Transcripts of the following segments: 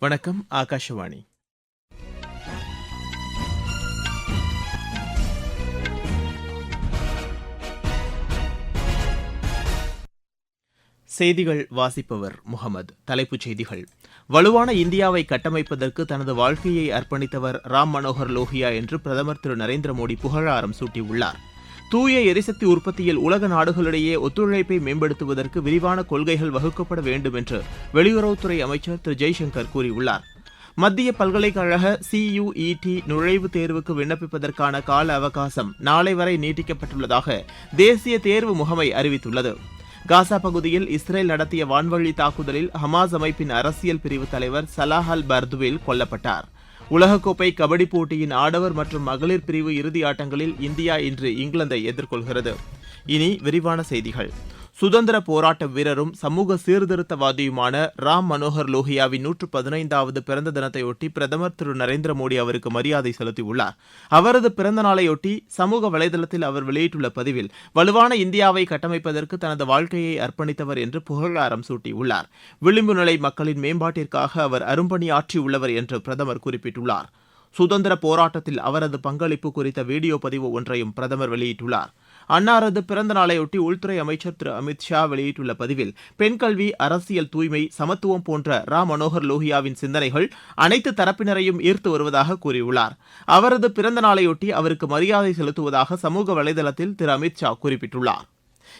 வணக்கம் ஆகாஷவாணி. செய்திகள் வாசிப்பவர் முகமது. தலைப்புச் செய்திகள். வலுவான இந்தியாவை கட்டமைப்பதற்கு தனது வாழ்க்கையை அர்ப்பணித்தவர் ராம் மனோகர் லோகியா என்று பிரதமர் திரு நரேந்திர மோடி புகழாரம் சூட்டியுள்ளார். தூய எரிசக்தி உற்பத்தியில் உலக நாடுகளிடையே ஒத்துழைப்பை மேம்படுத்துவதற்கு விரிவான கொள்கைகள் வகுக்கப்பட வேண்டும் என்று வெளியுறவுத்துறை அமைச்சர் திரு. ஜெய்சங்கர் கூறியுள்ளார். மத்திய பல்கலைக்கழக சியுஇடி நுழைவுத் தேர்வுக்கு விண்ணப்பிப்பதற்கான கால அவகாசம் நாளை வரை நீட்டிக்கப்பட்டுள்ளதாக தேசிய தேர்வு முகமை அறிவித்துள்ளது. காசா பகுதியில் இஸ்ரேல் நடத்திய வான்வழி தாக்குதலில் ஹமாஸ் அமைப்பின் அரசியல் பிரிவு தலைவர் சலாஹ் அல் பர்துவில் கொல்லப்பட்டார். உலகக்கோப்பை கபடி போட்டியின் ஆடவர் மற்றும் மகளிர் பிரிவு இறுதி ஆட்டங்களில் இந்தியா இன்று இங்கிலாந்தை எதிர்கொள்கிறது. இனி விரிவான செய்திகள். சுதந்திர போராட்ட வீரரும் சமூக சீர்திருத்தவாதியுமான ராம் மனோகர் லோகியாவின் நூற்று பதினைந்தாவது பிறந்த தினத்தையொட்டி பிரதமர் திரு நரேந்திர மோடி அவருக்கு மரியாதை செலுத்தியுள்ளார். அவரது பிறந்த நாளையொட்டி சமூக வலைதளத்தில் அவர் வெளியிட்டுள்ள பதிவில் வலுவான இந்தியாவை கட்டமைப்பதற்கு தனது வாழ்க்கையை அர்ப்பணித்தவர் என்று புகழாரம் சூட்டியுள்ளார். விளிம்பு நிலை மக்களின் மேம்பாட்டிற்காக அவர் அரும்பணியாற்றியுள்ளவர் என்று பிரதமர் குறிப்பிட்டுள்ளார். சுதந்திர போராட்டத்தில் அவரது பங்களிப்பு குறித்த வீடியோ பதிவு ஒன்றையும் பிரதமர் வெளியிட்டுள்ளார். அன்னாரது பிறந்த நாளையொட்டி உள்துறை அமைச்சர் திரு அமித் ஷா வெளியிட்டுள்ள பதிவில் பெண் கல்வி அரசியல் தூய்மை சமத்துவம் போன்ற ராம் மனோகர் லோகியாவின் சிந்தனைகள் அனைத்து தரப்பினரையும் ஈர்த்து வருவதாக கூறியுள்ளார். அவரது பிறந்த நாளையொட்டி அவருக்கு மரியாதை செலுத்துவதாக சமூக வலைதளத்தில் திரு அமித் ஷா குறிப்பிட்டுள்ளார்.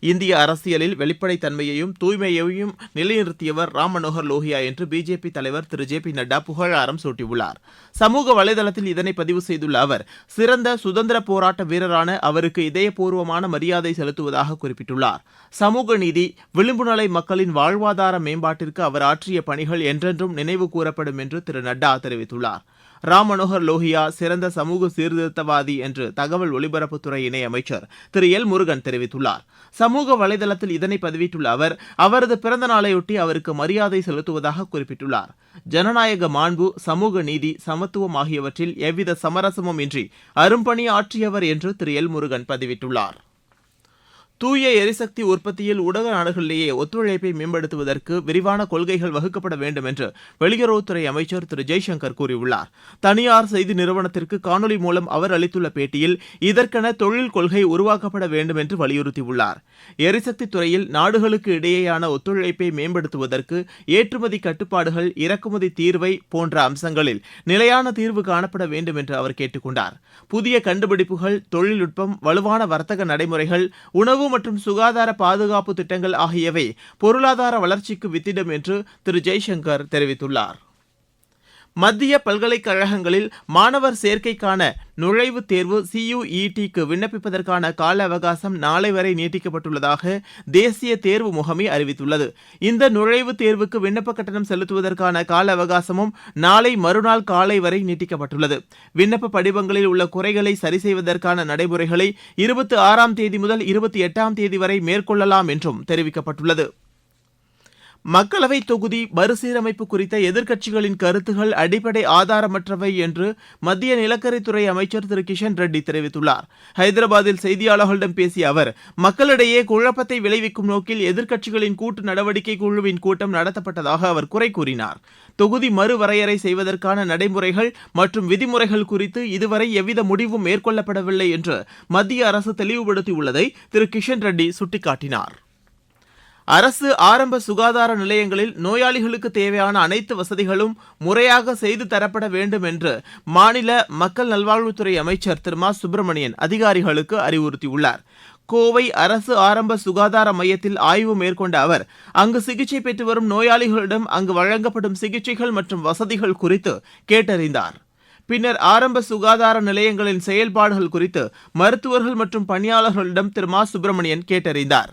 இந்திய அரசியலில் வெளிப்படைத்தன்மையையும் தூய்மையையும் நிலைநிறுத்தியவர் ராம் மனோகர் லோஹியா என்று பிஜேபி தலைவர் திரு. ஜே. பி. நட்டா புகழாரம் சூட்டியுள்ளார். சமூக வலைதளத்தில் இதனை பதிவு செய்துள்ள அவர் சிறந்த சுதந்திர போராட்ட வீரரான அவருக்கு இதயபூர்வமான மரியாதை செலுத்துவதாக குறிப்பிட்டுள்ளார். சமூக நீதி விளிம்புநலை மக்களின் வாழ்வாதார மேம்பாட்டிற்கு அவர் ஆற்றிய பணிகள் என்றென்றும் நினைவு கூறப்படும் என்று திரு. நட்டா தெரிவித்துள்ளார். ராம் மனோகர் லோகியா சிறந்த சமூக சீர்திருத்தவாதி என்று தகவல் ஒலிபரப்புத்துறை இணையமைச்சர் திரு எல் முருகன் தெரிவித்துள்ளார். சமூக வலைதளத்தில் இதனை பதிவிட்டுள்ள அவர் அவரது பிறந்த நாளையொட்டி அவருக்கு மரியாதை செலுத்துவதாக குறிப்பிட்டுள்ளார். ஜனநாயக மாண்பு சமூக நீதி சமத்துவம் ஆகியவற்றில் எவ்வித சமரசமும் இன்றி அரும்பணி ஆற்றியவர் என்று திரு எல் முருகன் பதிவிட்டுள்ளார். தூய எரிசக்தி உற்பத்தியில் உலக நாடுகளிலேயே ஒத்துழைப்பை மேம்படுத்துவதற்கு விரிவான கொள்கைகள் வகுக்கப்பட வேண்டும் என்று வெளியுறவுத்துறை அமைச்சர் திரு. ஜெய்சங்கர் கூறியுள்ளார். தனியார் செய்தி நிறுவனத்திற்கு காணொலி மூலம் அவர் அளித்துள்ள பேட்டியில் இதற்கென தொழில் கொள்கை உருவாக்கப்பட வேண்டும் என்று வலியுறுத்தியுள்ளார். எரிசக்தி துறையில் நாடுகளுக்கு இடையேயான ஒத்துழைப்பை மேம்படுத்துவதற்கு ஏற்றுமதி கட்டுப்பாடுகள் இறக்குமதி தீர்வை போன்ற அம்சங்களில் நிலையான தீர்வு காணப்பட வேண்டும் என்று அவர் கேட்டுக்கொண்டார். புதிய கண்டுபிடிப்புகள் தொழில்நுட்பம் வலுவான வர்த்தக நடைமுறைகள் உணவு மற்றும் சுகாதார பாதுகாப்பு திட்டங்கள் ஆகியவை பொருளாதார வளர்ச்சிக்கு வித்திடும் என்று திரு ஜெய்சங்கர் தெரிவித்துள்ளார். மத்திய பல்கலைக்கழகங்களில் மாணவர் சேர்க்கைக்கான நுழைவுத் தேர்வு சியுஇடிக்கு விண்ணப்பிப்பதற்கான கால அவகாசம் நாளை வரை நீட்டிக்கப்பட்டுள்ளதாக தேசிய தேர்வு முகமை அறிவித்துள்ளது. இந்த நுழைவுத் தேர்வுக்கு விண்ணப்ப கட்டணம் செலுத்துவதற்கான கால அவகாசமும் நாளை மறுநாள் காலை வரை நீட்டிக்கப்பட்டுள்ளது. விண்ணப்ப படிவங்களில் உள்ள குறைகளை சரி செய்வதற்கான நடைமுறைகளை இருபத்தி ஆறாம் தேதி முதல் இருபத்தி எட்டாம் தேதி வரை மேற்கொள்ளலாம் என்றும் தெரிவிக்கப்பட்டுள்ளது. மக்களவை தொகுதி மறுசீரமைப்பு குறித்த எதிர்க்கட்சிகளின் கருத்துகள் அடிப்படை ஆதாரமற்றவை என்று மத்திய நிலக்கரித்துறை அமைச்சர் திரு கிஷன் ரெட்டி தெரிவித்துள்ளார். ஹைதராபாத்தில் செய்தியாளர்களிடம் பேசிய அவர் மக்களிடையே குழப்பத்தை விளைவிக்கும் நோக்கில் எதிர்க்கட்சிகளின் கூட்டு நடவடிக்கை குழுவின் கூட்டம் நடத்தப்பட்டதாக அவர் குறை கூறினார். தொகுதி மறுவரையறை செய்வதற்கான நடைமுறைகள் மற்றும் விதிமுறைகள் குறித்து இதுவரை எவ்வித முடிவும் மேற்கொள்ளப்படவில்லை என்று மத்திய அரசு தெளிவுபடுத்தியுள்ளதை திரு கிஷன் ரெட்டி சுட்டிக்காட்டினார். அரசு ஆரம்ப சுகாதார நிலையங்களில் நோயாளிகளுக்கு தேவையான அனைத்து வசதிகளும் முறையாக செய்து தரப்பட வேண்டும் என்று மாநில மக்கள் நல்வாழ்வுத்துறை அமைச்சர் திரு மா சுப்பிரமணியன் அதிகாரிகளுக்கு அறிவுறுத்தியுள்ளார். கோவை அரசு ஆரம்ப சுகாதார மையத்தில் ஆய்வு மேற்கொண்ட அவர் அங்கு சிகிச்சை பெற்று வரும் நோயாளிகளிடம் அங்கு வழங்கப்படும் சிகிச்சைகள் மற்றும் வசதிகள் குறித்து கேட்டறிந்தார். பின்னர் ஆரம்ப சுகாதார நிலையங்களின் செயல்பாடுகள் குறித்து மருத்துவர்கள் மற்றும் பணியாளர்களிடம் திரு மா சுப்பிரமணியன் கேட்டறிந்தார்.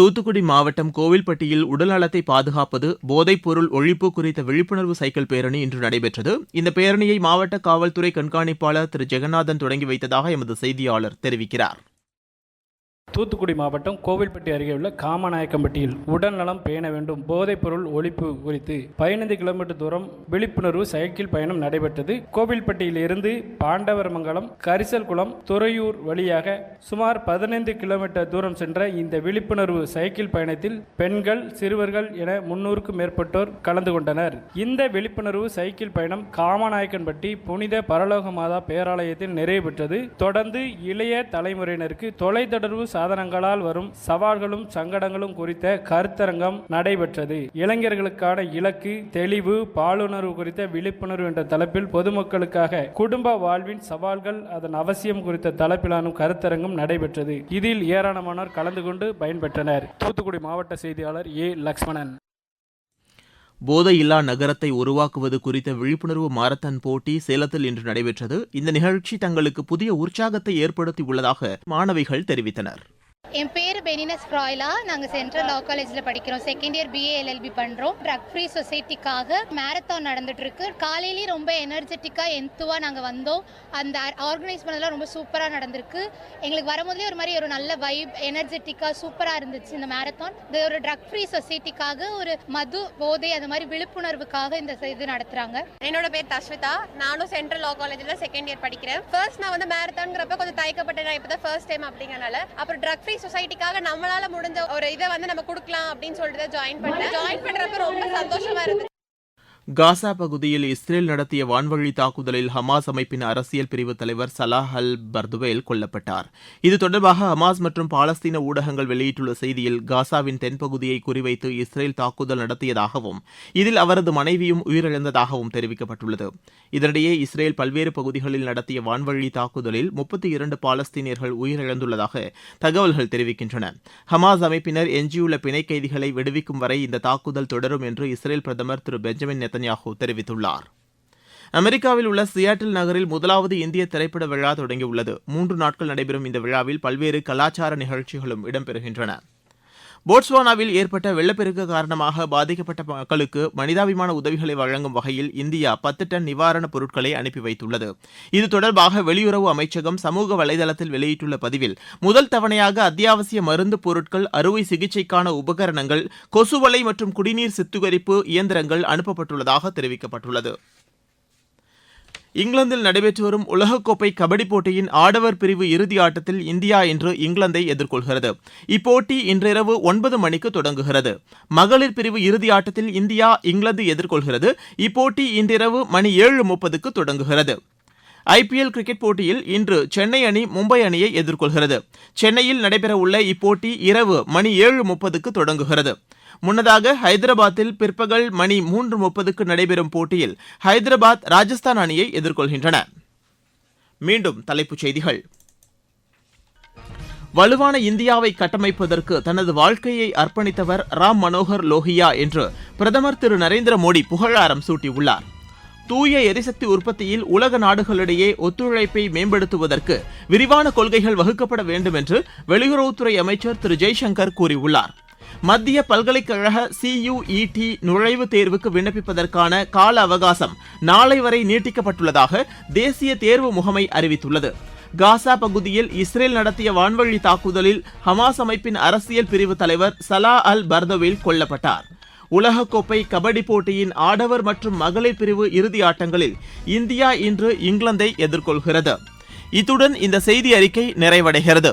தூத்துக்குடி மாவட்டம் கோவில்பட்டியில் உடல்நலத்தை பாதுகாப்பது போதைப்பொருள் ஒழிப்பு குறித்த விழிப்புணர்வு சைக்கிள் பேரணி இன்று நடைபெற்றது. இந்த பேரணியை மாவட்ட காவல்துறை கண்காணிப்பாளர் திரு. ஜெகநாதன் தொடங்கி வைத்ததாக எமது செய்தியாளர் தெரிவிக்கிறார். தூத்துக்குடி மாவட்டம் கோவில்பட்டி அருகே உள்ள காமநாயக்கம்பட்டியில் உடல்நலம் பேண வேண்டும் போதைப்பொருள் ஒழிப்பு குறித்து பதினைந்து கிலோமீட்டர் தூரம் விழிப்புணர்வு சைக்கிள் பயணம் நடைபெற்றது. கோவில்பட்டியில் இருந்து பாண்டவரமங்கலம் கரிசல்குளம் துறையூர் வழியாக சுமார் பதினைந்து கிலோமீட்டர் தூரம் சென்ற இந்த விழிப்புணர்வு சைக்கிள் பயணத்தில் பெண்கள் சிறுவர்கள் என முன்னூறுக்கும் மேற்பட்டோர் கலந்து கொண்டனர். இந்த விழிப்புணர்வு சைக்கிள் பயணம் காமநாயக்கன்பட்டி புனித பரலோக மாதா பேராலயத்தில் நிறைவு பெற்றது. தொடர்ந்து இளைய தலைமுறையினருக்கு தொலைத்தொடர்பு சாதனங்களால் வரும் சவால்களும் சங்கடங்களும் குறித்த கருத்தரங்கம் நடைபெற்றது. இளைஞர்களுக்கான இலக்கு தெளிவு பாலுணர்வு குறித்த விழிப்புணர்வு என்ற தலைப்பில் பொதுமக்களுக்காக குடும்ப வாழ்வின் சவால்கள் அதன் அவசியம் குறித்த தலைப்பிலான கருத்தரங்கம் நடைபெற்றது. இதில் ஏராளமானோர் கலந்து கொண்டு பயன்பெற்றனர். தூத்துக்குடி மாவட்ட செய்தியாளர் ஏ லக்ஷ்மணன். போதையில்லா நகரத்தை உருவாக்குவது குறித்த விழிப்புணர்வு மாரத்தான் போட்டி சேலத்தில் இன்று நடைபெற்றது. இந்த நிகழ்ச்சி தங்களுக்கு புதிய உற்சாகத்தை ஏற்படுத்தியுள்ளதாக மாணவிகள் தெரிவித்தனர். என் பேர் பெனினஸ் ஃப்ராய்லா நாங்கள் சென்ட்ரல் லா காலேஜில் படிக்கிறோம் செகண்ட் இயர் பிஏ எல்எல்பி பண்ணுறோம் ட்ரக் ஃப்ரீ சொசைட்டிக்காக மேரத்தான் நடந்துட்டு இருக்கு காலையிலேயே ரொம்ப எனர்ஜெட்டிக்காக எந்துவாக நாங்கள் வந்தோம். அந்த ஆர்கனைஸ் பண்ணதெல்லாம் ரொம்ப சூப்பராக நடந்திருக்கு. எங்களுக்கு வரும்போதே ஒரு மாதிரி ஒரு நல்ல வைப் எனர்ஜெட்டிக்காக சூப்பராக இருந்துச்சு இந்த மேரத்தான் இது ஒரு ட்ரக் ஃப்ரீ சொசைட்டிக்காக ஒரு மது போதை அந்த மாதிரி விழிப்புணர்வுக்காக இந்த இது நடத்துகிறாங்க என்னோட பேர் தஸ்விதா நானும் சென்ட்ரல் லா காலேஜில் செகண்ட் இயர் படிக்கிறேன். ஃபர்ஸ்ட் நான் வந்து மேரத்தான்ங்கிறப்ப கொஞ்சம் தயக்கப்பட்டேன். நான் இப்போ தான் ஃபர்ஸ்ட் டைம் அப்படிங்கிறனால. அப்புறம் ட்ரக் ஃப்ரீ சொசைட்டிக்காக நம்மளால முடிஞ்ச ஒரு இதை வந்து நம்ம கொடுக்கலாம் அப்படின்னு சொல்லிட்டு ஜாயின் பண்ணேன். ஜாயின் பண்றப்ப ரொம்ப சந்தோஷமா இருந்துச்சு. காசா பகுதியில் இஸ்ரேல் நடத்திய வான்வழி தாக்குதலில் ஹமாஸ் அமைப்பின் அரசியல் பிரிவு தலைவர் சலாஹ் அல் பர்துவேல் கொல்லப்பட்டார். இது தொடர்பாக ஹமாஸ் மற்றும் பாலஸ்தீன ஊடகங்கள் வெளியிட்டுள்ள செய்தியில் காசாவின் தென்பகுதியை குறிவைத்து இஸ்ரேல் தாக்குதல் நடத்தியதாகவும் இதில் அவரது மனைவியும் உயிரிழந்ததாகவும் தெரிவிக்கப்பட்டுள்ளது. இதனிடையே இஸ்ரேல் பல்வேறு பகுதிகளில் நடத்திய வான்வழி தாக்குதலில் முப்பத்தி இரண்டு பாலஸ்தீனியர்கள் உயிரிழந்துள்ளதாக தகவல்கள் தெரிவிக்கின்றன. ஹமாஸ் அமைப்பினர் எஞ்சியுள்ள பிணை கைதிகளை விடுவிக்கும் வரை இந்த தாக்குதல் தொடரும் என்று இஸ்ரேல் பிரதமர் திரு பெஞ்சமின் நெத்தன்யாஹூ தெரிவித்துள்ளார். அமெரிக்காவில் உள்ள சியாட்டில் நகரில் முதலாவது இந்திய திரைப்பட விழா தொடங்கியுள்ளது. மூன்று நாட்கள் நடைபெறும் இந்த விழாவில் பல்வேறு கலாச்சார நிகழ்ச்சிகளும் இடம்பெறுகின்றன. போட்ஸ்வானாவில் ஏற்பட்ட வெள்ளப்பெருக்கு காரணமாக பாதிக்கப்பட்ட மக்களுக்கு மனிதாபிமான உதவிகளை வழங்கும் வகையில் இந்தியா பத்து டன் நிவாரணப் பொருட்களை அனுப்பி வைத்துள்ளது. இது தொடர்பாக வெளியுறவு அமைச்சகம் சமூக வலைதளத்தில் வெளியிட்டுள்ள பதிவில் முதல் தவணையாக அத்தியாவசிய மருந்து பொருட்கள் அறுவை சிகிச்சைக்கான உபகரணங்கள் கொசுவலை மற்றும் குடிநீர் சித்துகரிப்பு இயந்திரங்கள் அனுப்பப்பட்டுள்ளதாக தெரிவிக்கப்பட்டுள்ளது. இங்கிலாந்தில் நடைபெற்று வரும் உலகக்கோப்பை கபடி போட்டியின் ஆடவர் பிரிவு இறுதி ஆட்டத்தில் இந்தியா இன்று இங்கிலாந்தை எதிர்கொள்கிறது. இப்போட்டி இன்றிரவு ஒன்பது மணிக்கு தொடங்குகிறது. மகளிர் பிரிவு இறுதி ஆட்டத்தில் இந்தியா இங்கிலாந்து எதிர்கொள்கிறது. இப்போட்டி இன்றிரவு மணி ஏழு முப்பதுக்கு தொடங்குகிறது. ஐபிஎல் கிரிக்கெட் போட்டியில் இன்று சென்னை அணி மும்பை அணியை எதிர்கொள்கிறது. சென்னையில் நடைபெறவுள்ள இப்போட்டி இரவு மணி ஏழு முப்பதுக்கு தொடங்குகிறது. முன்னதாக ஹைதராபாத்தில் பிற்பகல் மணி மூன்று முப்பதுக்கு நடைபெறும் போட்டியில் ஹைதராபாத் ராஜஸ்தான் அணியை எதிர்கொள்கின்றன. மீண்டும் தலைப்புச் செய்திகள். வலுவான இந்தியாவை கட்டமைப்பதற்கு தனது வாழ்க்கையை அர்ப்பணித்தவர் ராம் மனோகர் லோஹியா என்று பிரதமர் திரு நரேந்திர மோடி புகழாரம் சூட்டியுள்ளார். தூய எரிசக்தி உற்பத்தியில் உலக நாடுகளிடையே ஒத்துழைப்பை மேம்படுத்துவதற்கு விரிவான கொள்கைகள் வகுக்கப்பட வேண்டும் என்று வெளியுறவுத்துறை அமைச்சர் திரு ஜெய்சங்கர் கூறியுள்ளார். மத்திய பல்கலைக்கழக சியுஇடி நுழைவுத் தேர்வுக்கு விண்ணப்பிப்பதற்கான கால அவகாசம் நாளை வரை நீட்டிக்கப்பட்டுள்ளதாக தேசிய தேர்வு முகமை அறிவித்துள்ளது. காசா பகுதியில் இஸ்ரேல் நடத்திய வான்வழி தாக்குதலில் ஹமாஸ் அமைப்பின் அரசியல் பிரிவு தலைவர் சலா அல் பர்தவேல் கொல்லப்பட்டார். உலகக்கோப்பை கபடி போட்டியின் ஆடவர் மற்றும் மகளிர் பிரிவு இறுதி ஆட்டங்களில் இந்தியா இன்று இங்கிலாந்தை எதிர்கொள்கிறது. இத்துடன் இந்த செய்தி அறிக்கை நிறைவடைகிறது.